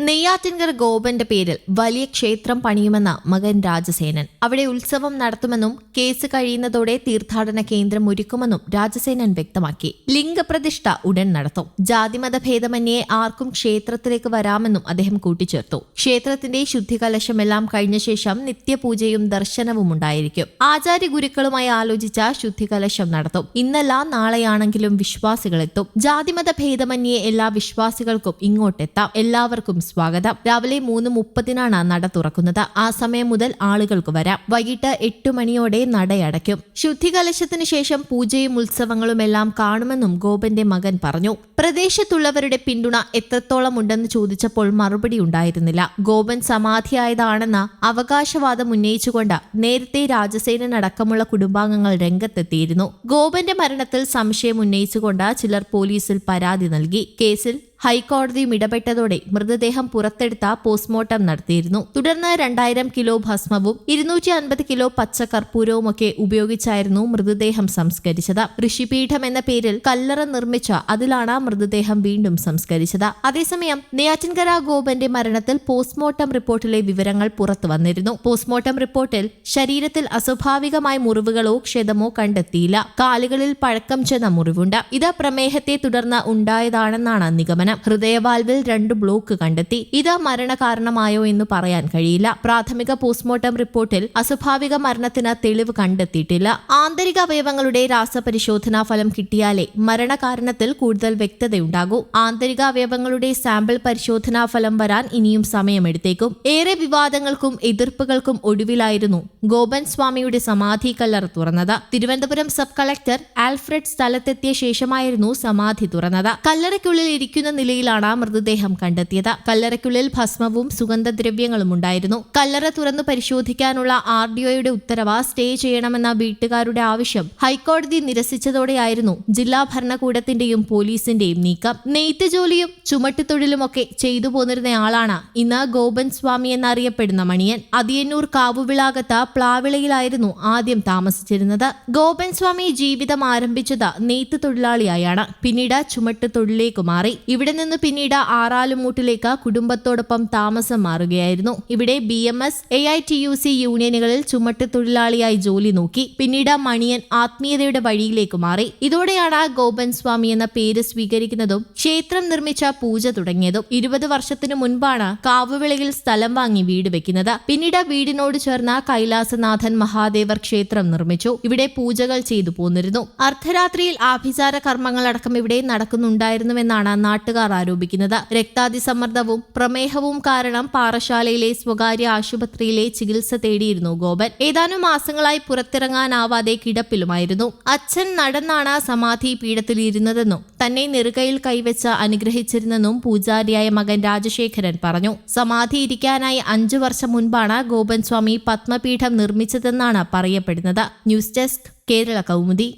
നെയ്യാറ്റിൻകര ഗോപന്റെ പേരിൽ വലിയ ക്ഷേത്രം പണിയുമെന്ന മകൻ രാജസേനൻ. അവിടെ ഉത്സവം നടത്തുമെന്നും കേസ് കഴിയുന്നതോടെ തീർത്ഥാടന കേന്ദ്രം ഒരുക്കുമെന്നും രാജസേനൻ വ്യക്തമാക്കി. ലിംഗപ്രതിഷ്ഠ ഉടൻ നടത്തും. ജാതിമത ഭേദമന്യേ ആർക്കും ക്ഷേത്രത്തിലേക്ക് വരാമെന്നും അദ്ദേഹം കൂട്ടിച്ചേർത്തു. ക്ഷേത്രത്തിന്റെ ശുദ്ധികലശമെല്ലാം കഴിഞ്ഞ ശേഷം നിത്യപൂജയും ദർശനവും ഉണ്ടായിരിക്കും. ആചാര്യ ഗുരുക്കളുമായി ആലോചിച്ച ശുദ്ധികലശം നടത്തും. ഇന്നല്ല നാളെയാണെങ്കിലും വിശ്വാസികളെത്തും. ജാതിമത ഭേദമന്യേ എല്ലാ വിശ്വാസികൾക്കും ഇങ്ങോട്ടെത്താം. എല്ലാവർക്കും സ്വാഗതം. രാവിലെ മൂന്ന് മുപ്പതിനാണ് നട തുറക്കുന്നത്. ആ സമയം മുതൽ ആളുകൾക്ക് വരാം. വൈകിട്ട് എട്ട് മണിയോടെ നടയടയ്ക്കും. ശുദ്ധികലശത്തിന് ശേഷം പൂജയും ഉത്സവങ്ങളും എല്ലാം കാണുമെന്നും ഗോപന്റെ മകൻ പറഞ്ഞു. പ്രദേശത്തുള്ളവരുടെ പിന്തുണ എത്രത്തോളം ഉണ്ടെന്ന് ചോദിച്ചപ്പോൾ മറുപടി ഉണ്ടായിരുന്നില്ല. ഗോപൻ സമാധിയായതാണെന്ന അവകാശവാദം ഉന്നയിച്ചുകൊണ്ട് നേരത്തെ രാജസേനൻ അടക്കമുള്ള കുടുംബാംഗങ്ങൾ രംഗത്തെത്തിയിരുന്നു. ഗോപന്റെ മരണത്തിൽ സംശയം ഉന്നയിച്ചുകൊണ്ട് ചിലർ പോലീസിൽ പരാതി നൽകി. കേസിൽ ഹൈക്കോടതിയും ഇടപെട്ടതോടെ മൃതദേഹം പുറത്തെടുത്ത പോസ്റ്റ്മോർട്ടം നടത്തിയിരുന്നു. തുടർന്ന് രണ്ടായിരം കിലോ ഭസ്മവും ഇരുന്നൂറ്റി അൻപത് കിലോ പച്ച കർപ്പൂരവുമൊക്കെ ഉപയോഗിച്ചായിരുന്നു മൃതദേഹം സംസ്കരിച്ചത്. ഋഷിപീഠം എന്ന പേരിൽ കല്ലറ നിർമ്മിച്ച അതിലാണ് മൃതദേഹം വീണ്ടും സംസ്കരിച്ചത്. അതേസമയം നെയ്യാറ്റിൻകര ഗോപന്റെ മരണത്തിൽ പോസ്റ്റ്മോർട്ടം റിപ്പോർട്ടിലെ വിവരങ്ങൾ പുറത്തു വന്നിരുന്നു. പോസ്റ്റ്മോർട്ടം റിപ്പോർട്ടിൽ ശരീരത്തിൽ അസ്വാഭാവികമായ മുറിവുകളോ ക്ഷതമോ കണ്ടെത്തിയില്ല. കാലുകളിൽ പഴക്കം ചെന്ന മുറിവുണ്ട്. ഇത് പ്രമേഹത്തെ തുടർന്ന് ഉണ്ടായതാണെന്നാണ് നിഗമനം. ഹൃദയവാൽവിൽ രണ്ട് ബ്ലോക്ക് കണ്ടെത്തി. ഇത് മരണകാരണമായോ എന്ന് പറയാൻ കഴിയില്ല. പ്രാഥമിക പോസ്റ്റ്മോർട്ടം റിപ്പോർട്ടിൽ അസ്വാഭാവിക മരണത്തിന് തെളിവ് കണ്ടെത്തിയിട്ടില്ല. ആന്തരിക അവയവങ്ങളുടെ രാസപരിശോധനാ ഫലം കിട്ടിയാലേ മരണകാരണത്തിൽ കൂടുതൽ വ്യക്തതയുണ്ടാകൂ. ആന്തരിക അവയവങ്ങളുടെ സാമ്പിൾ പരിശോധനാ ഫലം വരാൻ ഇനിയും സമയമെടുത്തേക്കും. ഏറെ വിവാദങ്ങൾക്കും എതിർപ്പുകൾക്കും ഒടുവിലായിരുന്നു ഗോപൻ സ്വാമിയുടെ സമാധി കല്ലറ തുറന്നത്. തിരുവനന്തപുരം സബ് കളക്ടർ ആൽഫ്രഡ് സ്ഥലത്തെത്തിയ ശേഷമായിരുന്നു സമാധി തുറന്നത്. കല്ലറയ്ക്കുള്ളിൽ ഇരിക്കുന്ന നിലയിലാണ് മൃതദേഹം കണ്ടെത്തിയത്. കല്ലറയ്ക്കുള്ളിൽ ഭസ്മവും സുഗന്ധദ്രവ്യങ്ങളും ഉണ്ടായിരുന്നു. കല്ലറ തുറന്നു പരിശോധിക്കാനുള്ള ആർ ഡി ഒയുടെ ഉത്തരവ് സ്റ്റേ ചെയ്യണമെന്ന വീട്ടുകാരുടെ ആവശ്യം ഹൈക്കോടതി നിരസിച്ചതോടെയായിരുന്നു ജില്ലാ ഭരണകൂടത്തിന്റെയും പോലീസിന്റെയും നീക്കം. നെയ്ത്ത് ജോലിയും ചുമട്ടുതൊഴിലുമൊക്കെ ചെയ്തു പോന്നിരുന്നയാളാണ് ഇന്ന് ഗോപൻ സ്വാമി എന്നറിയപ്പെടുന്ന മണിയൻ. അതിയന്നൂർ കാവുവിളാകത്ത് പ്ലാവിളയിലായിരുന്നു ആദ്യം താമസിച്ചിരുന്നത്. ഗോപൻ സ്വാമി ജീവിതം ആരംഭിച്ചത് നെയ്ത്ത് തൊഴിലാളിയായാണ്. പിന്നീട് ചുമട്ടുതൊഴിലേക്ക് മാറി. ഇവിടെ നിന്ന് പിന്നീട് ആറാലുമൂട്ടിലേക്ക് കുടുംബത്തോടൊപ്പം താമസം മാറുകയായിരുന്നു. ഇവിടെ B M S A I T U C യൂണിയനുകളിൽ ചുമട്ട് തൊഴിലാളിയായി ജോലി നോക്കി. പിന്നീട് മണിയൻ ആത്മീയതയുടെ വഴിയിലേക്ക് മാറി. ഇതോടെയാണ് ഗോപൻ സ്വാമി എന്ന പേര് സ്വീകരിക്കുന്നതും ക്ഷേത്രം നിർമ്മിച്ച പൂജ തുടങ്ങിയതും. ഇരുപത് വർഷത്തിനു മുൻപാണ് കാവുവിളയിൽ സ്ഥലം വാങ്ങി വീട് വെക്കുന്നത്. പിന്നീട് വീടിനോട് ചേർന്ന കൈലാസനാഥൻ മഹാദേവർ ക്ഷേത്രം നിർമ്മിച്ചു. ഇവിടെ പൂജകൾ ചെയ്തു പോന്നിരുന്നു. അർദ്ധരാത്രിയിൽ ആഭിചാര കർമ്മങ്ങളടക്കം ഇവിടെ നടക്കുന്നുണ്ടായിരുന്നുവെന്നാണ് നാട്ടുകാർ ആരോപിക്കുന്നത്. രക്താതിസമ്മർദ്ദവും പ്രമേഹവും കാരണം പാറശാലയിലെ സ്വകാര്യ ആശുപത്രിയിലെ ചികിത്സ തേടിയിരുന്നു ഗോപൻ. ഏതാനും മാസങ്ങളായി പുറത്തിറങ്ങാനാവാതെ കിടപ്പിലുമായിരുന്നു. അച്ഛൻ നടന്നാണ് സമാധി പീഠത്തിലിരുന്നതെന്നും തന്നെ നെറുകയിൽ കൈവച്ച് അനുഗ്രഹിച്ചിരുന്നെന്നും പൂജാരിയായ മകൻ രാജശേഖരൻ പറഞ്ഞു. സമാധി ഇരിക്കാനായി അഞ്ചു വർഷം മുൻപാണ് ഗോപൻ സ്വാമി പത്മപീഠം നിർമ്മിച്ചതെന്നാണ് പറയപ്പെടുന്നത്. News desk Kerala Kaumudi.